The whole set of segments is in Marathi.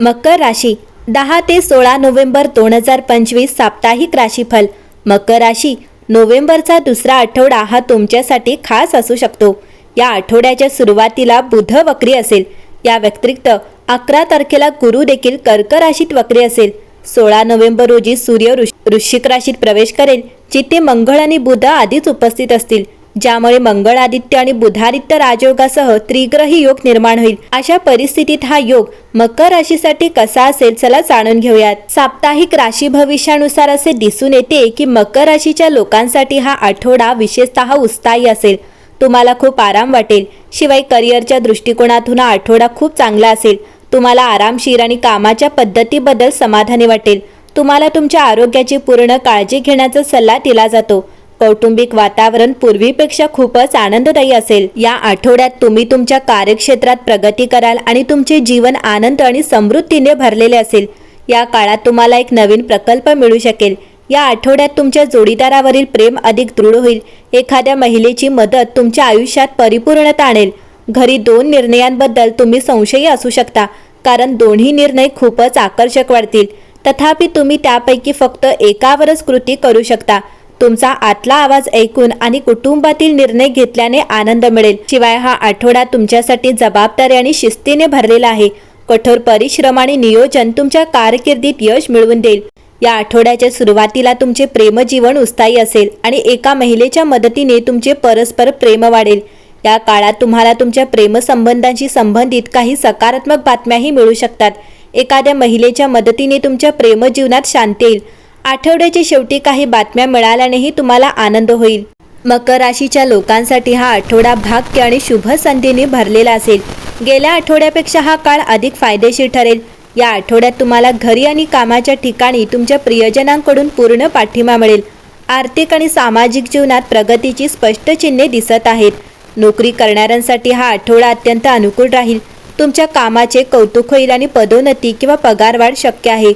मकर राशी दहा ते सोळा नोव्हेंबर दोन हजार पंचवीस साप्ताहिक राशीफल. मकर राशी नोव्हेंबरचा दुसरा आठवडा हा तुमच्यासाठी खास असू शकतो. या आठवड्याच्या सुरुवातीला बुध वक्री असेल. या व्यतिरिक्त अकरा तारखेला गुरु देखील कर्क राशीत वक्री असेल. सोळा नोव्हेंबर रोजी सूर्य वृश- वृश्चिक राशीत प्रवेश करेल जिथे मंगळ आणि बुध आधीच उपस्थित असतील. ज्यामुळे मंगळ आदित्य आणि बुधादित्य राजयोगासह त्रिग्रही योग निर्माण होईल. अशा परिस्थितीत हा योग मकर राशीसाठी कसा असेल चला जाणून घेऊयात. साप्ताहिक राशी भविष्यानुसार असे दिसून येते की मकर राशीच्या लोकांसाठी हा आठवडा विशेषतः उत्साही असेल. तुम्हाला खूप आराम वाटेल. शिवाय करिअरच्या दृष्टिकोनातून हा आठवडा खूप चांगला असेल. तुम्हाला आरामशीर आणि कामाच्या पद्धतीबद्दल समाधानी वाटेल. तुम्हाला तुमच्या आरोग्याची पूर्ण काळजी घेण्याचा सल्ला दिला जातो. कौटुंबिक वातावरण पूर्वीपेक्षा खूपच आनंददायी असेल. या आठवड्यात तुम्ही तुमच्या कार्यक्षेत्रात प्रगती कराल आणि तुमचे जीवन आनंद आणि समृद्धीने भरलेले असेल. या काळात तुम्हाला एक नवीन प्रकल्प मिळू शकेल. या आठवड्यात तुमच्या जोडीदारावरील प्रेम अधिक दृढ होईल. एखाद्या महिलेची मदत तुमच्या आयुष्यात परिपूर्णता आणेल. घरी दोन निर्णयांबद्दल तुम्ही संशयी असू शकता कारण दोन्ही निर्णय खूपच आकर्षक वाटतील तथापि तुम्ही त्यापैकी फक्त एकावरच कृती करू शकता. तुमचा आतला आवाज ऐकून आणि कुटुंबातील निर्णय घेतल्याने आनंद मिळेल. शिवाय हा आठवडा तुमच्यासाठी जबाबदारी आणि शिस्तीने भरलेला आहे. कठोर परिश्रम आणि नियोजन तुमच्या कारकिर्दीत यश मिळवून देईल. या आठवड्याच्या सुरुवातीला तुमचे प्रेमजीवन उत्साही असेल आणि एका महिलेच्या मदतीने तुमचे परस्पर प्रेम वाढेल. या काळात तुम्हाला तुमच्या प्रेमसंबंधांशी संबंधित काही सकारात्मक बातम्याही मिळू शकतात. एखाद्या महिलेच्या मदतीने तुमच्या प्रेमजीवनात शांती येईल. आठवड्याच्या शेवटी काही बातम्या मिळाल्यानेही तुम्हाला आनंद होईल. मकर राशीच्या लोकांसाठी हा आठवडा भाग्य आणि शुभ संधीने भरलेला असेल. गेल्या आठवड्यापेक्षा हा काळ अधिक फायदेशीर ठरेल. या आठवड्यात तुम्हाला घरी आणि कामाच्या ठिकाणी तुमच्या प्रियजनांकडून पूर्ण पाठिंबा मिळेल. आर्थिक आणि सामाजिक जीवनात प्रगतीची स्पष्ट चिन्हे दिसत आहेत. नोकरी करणाऱ्यांसाठी हा आठवडा अत्यंत अनुकूल राहील. तुमच्या कामाचे कौतुक होईल आणि पदोन्नती किंवा पगारवाढ शक्य आहे.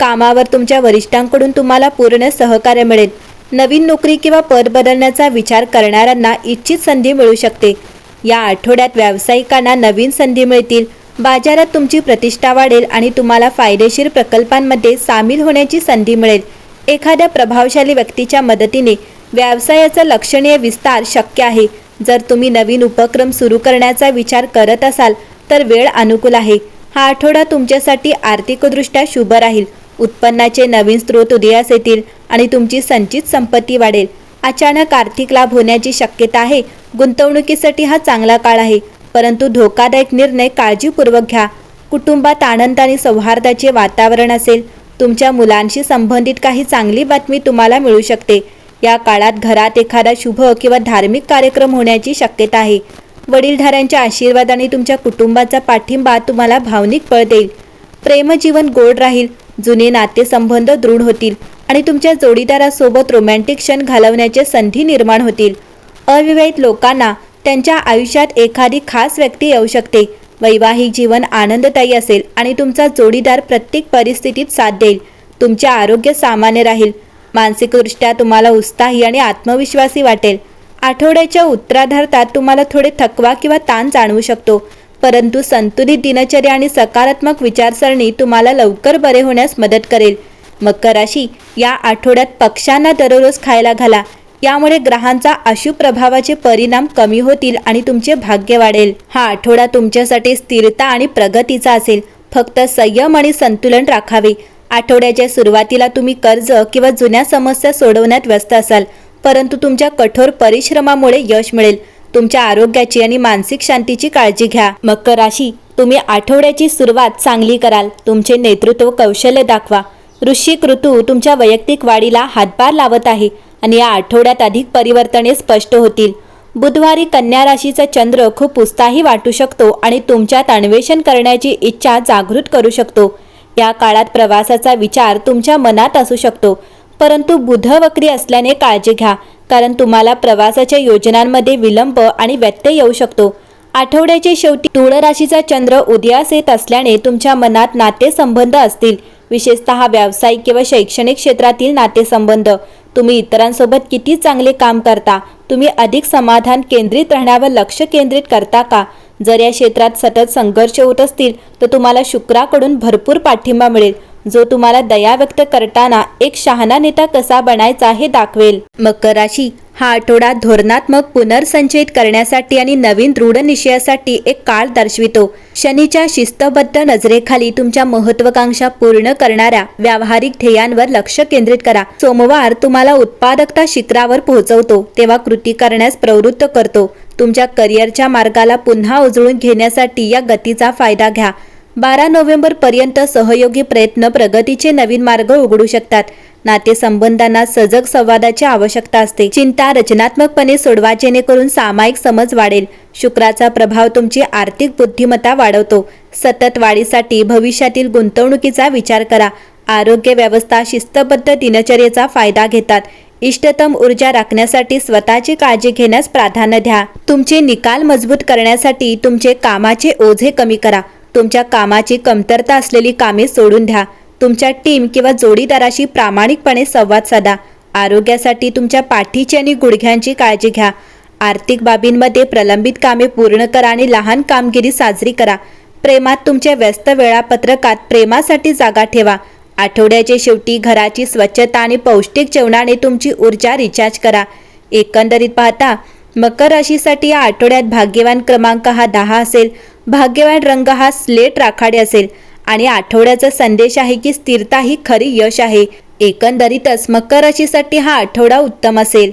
कामावर तुमच्या वरिष्ठांकडून तुम्हाला पूर्ण सहकार्य मिळेल. नवीन नोकरी किंवा पद बदलण्याचा विचार करणाऱ्यांना इच्छित संधी मिळू शकते. या आठवड्यात व्यावसायिकांना नवीन संधी मिळतील. बाजारात तुमची प्रतिष्ठा वाढेल आणि तुम्हाला फायदेशीर प्रकल्पांमध्ये सामील होण्याची संधी मिळेल. एखाद्या प्रभावशाली व्यक्तीच्या मदतीने व्यवसायाचा लक्षणीय विस्तार शक्य आहे. जर तुम्ही नवीन उपक्रम सुरू करण्याचा विचार करत असाल तर वेळ अनुकूल आहे. हा आठवडा तुमच्यासाठी आर्थिकदृष्ट्या शुभ राहील. उत्पन्नाचे नवीन स्रोत उदयास येतील आणि तुमची संचित संपत्ती वाढेल. अचानक आर्थिक लाभ होण्याची शक्यता आहे. गुंतवणुकीसाठी हा चांगला काळ आहे. परंतु धोकादायक निर्णय काळजीपूर्वक घ्या. कुटुंबात आनंद आणि सौहार्दाचे वातावरण असेल. तुमच्या मुलांशी संबंधित काही चांगली बातमी तुम्हाला मिळू शकते. या काळात घरात एखादा शुभ किंवा धार्मिक कार्यक्रम होण्याची शक्यता आहे. वडीलधाऱ्यांच्या आशीर्वाद आणि तुमच्या कुटुंबाचा पाठिंबा तुम्हाला भावनिक बळ देईल. प्रेमजीवन गोड राहील. जुने नातेसंबंध दृढ होतील आणि तुमच्या जोडीदारासोबत रोमॅन्टिक क्षण घालवण्याच्या संधी निर्माण होतील. अविवाहित लोकांना त्यांच्या आयुष्यात एखादी खास व्यक्ती येऊ शकते. वैवाहिक जीवन आनंददायी असेल आणि तुमचा जोडीदार प्रत्येक परिस्थितीत साथ देईल. तुमचे आरोग्य सामान्य राहील. मानसिकदृष्ट्या तुम्हाला उत्साही आणि आत्मविश्वासी वाटेल. आठवड्याच्या उत्तराधार्तात तुम्हाला थोडे थकवा किंवा ताण जाणवू शकतो. परंतु संतुलित दिनचर्या आणि सकारात्मक विचारसरणी तुम्हाला लवकर बरे होण्यास मदत करेल. मकर राशी या आठवड्यात पक्ष्यांना दररोज खायला घाला. यामुळे ग्रहांचा अशुभ प्रभावाचे परिणाम कमी होतील आणि तुमचे भाग्य वाढेल. हा आठवडा तुमच्यासाठी स्थिरता आणि प्रगतीचा असेल. फक्त संयम आणि संतुलन राखावे. आठवड्याच्या सुरुवातीला तुम्ही कर्ज किंवा जुन्या समस्या सोडवण्यात व्यस्त असाल. परंतु तुमच्या कठोर परिश्रमामुळे यश मिळेल. तुमच्या आरोग्याची आणि मानसिक शांतीची काळजी घ्या. मकर राशी तुम्ही आठवड्याची सुरुवात चांगली कराल. तुमचे नेतृत्व कौशल्य दाखवा. वृश्चिक ऋतू तुमच्या वैयक्तिक वाढीला हातभार लावत आहे आणि या आठवड्यात अधिक परिवर्तने स्पष्ट होतील. बुधवारी कन्या राशीचा चंद्र खूप उत्साही वाटू शकतो आणि तुमच्यात अन्वेषण करण्याची इच्छा जागृत करू शकतो. या काळात प्रवासाचा विचार तुमच्या मनात असू शकतो. परंतु बुध वक्री असल्याने काळजी घ्या. कारण तुम्हाला प्रवासाच्या योजनांमध्ये विलंब आणि व्यत्यय येऊ शकतो. आठवड्याच्या शेवटी तुळ राशीचा चंद्र उदयास येत असल्याने तुमच्या मनात नातेसंबंध असतील. विशेषतः व्यावसायिक किंवा शैक्षणिक क्षेत्रातील नातेसंबंध. तुम्ही इतरांसोबत किती चांगले काम करता? तुम्ही अधिक समाधान केंद्रित राहण्यावर लक्ष केंद्रित करता का? जर या क्षेत्रात सतत संघर्ष होत असतील तर तुम्हाला शुक्राकडून भरपूर पाठिंबा मिळेल. जो तुम्हाला दया व्यक्त करताना एक शहाणा नेता कसा बनायचा हे दाखवेल. मकर राशी हा आठवडा धोरणात्मक पुनर्संचयित करण्यासाठी आणि नवीन दृढ निश्चयासाठी एक काळ दर्शवितो. शनीच्या शिस्तबद्ध नजरेखाली तुमच्या महत्वाकांक्षा पूर्ण करणाऱ्या व्यावहारिक ध्येयांवर लक्ष केंद्रित करा. सोमवार तुम्हाला उत्पादकता शिखरावर पोहोचवतो तेव्हा कृती करण्यास प्रवृत्त करतो. तुमच्या करिअरच्या मार्गाला पुन्हा उजळून घेण्यासाठी या गतीचा फायदा घ्या. बारा नोव्हेंबर पर्यंत सहयोगी प्रयत्न प्रगतीचे नवीन मार्ग उघडू शकतात. नातेसंबंधांना सजग संवादाची आवश्यकता असते. चिंता रचनात्मकपणे सोडवा जेणेकरून सामायिक समज वाढेल. शुक्राचा प्रभाव तुमची आर्थिक बुद्धिमत्ता वाढवतो. सतत वाढीसाठी भविष्यातील गुंतवणुकीचा विचार करा. आरोग्य व्यवस्था शिस्तबद्ध दिनचर्येचा फायदा घेतात. इष्टतम ऊर्जा राखण्यासाठी स्वतःची काळजी घेण्यास प्राधान्य द्या. तुमचे निकाल मजबूत करण्यासाठी तुमचे कामाचे ओझे कमी करा. तुमच्या कामाची कमतरता असलेली कामे सोडून द्या. तुमच्या टीम किंवा जोडीदाराशी प्रामाणिकपणे संवाद साधा. आरोग्यासाठी तुमच्या पाठीची आणि गुडघ्यांची काळजी घ्या. आर्थिक बाबींमध्ये प्रलंबित कामे पूर्ण करा आणि लहान कामगिरी साजरी करा. प्रेमात तुमच्या व्यस्त वेळापत्रकात प्रेमासाठी जागा ठेवा. आठवड्याच्या शेवटी घराची स्वच्छता आणि पौष्टिक जेवणाने तुमची ऊर्जा रिचार्ज करा. एकंदरीत पाहता मकर राशीसाठी या आठवड्यात भाग्यवान क्रमांक हा दहा असेल. भाग्यवान रंग हा स्लेट राखाडे असेल. आणि आठवड्याचा संदेश आहे की स्थिरता ही खरी यश आहे. एकंदरीतच मकर राशीसाठी हा आठवडा उत्तम असेल.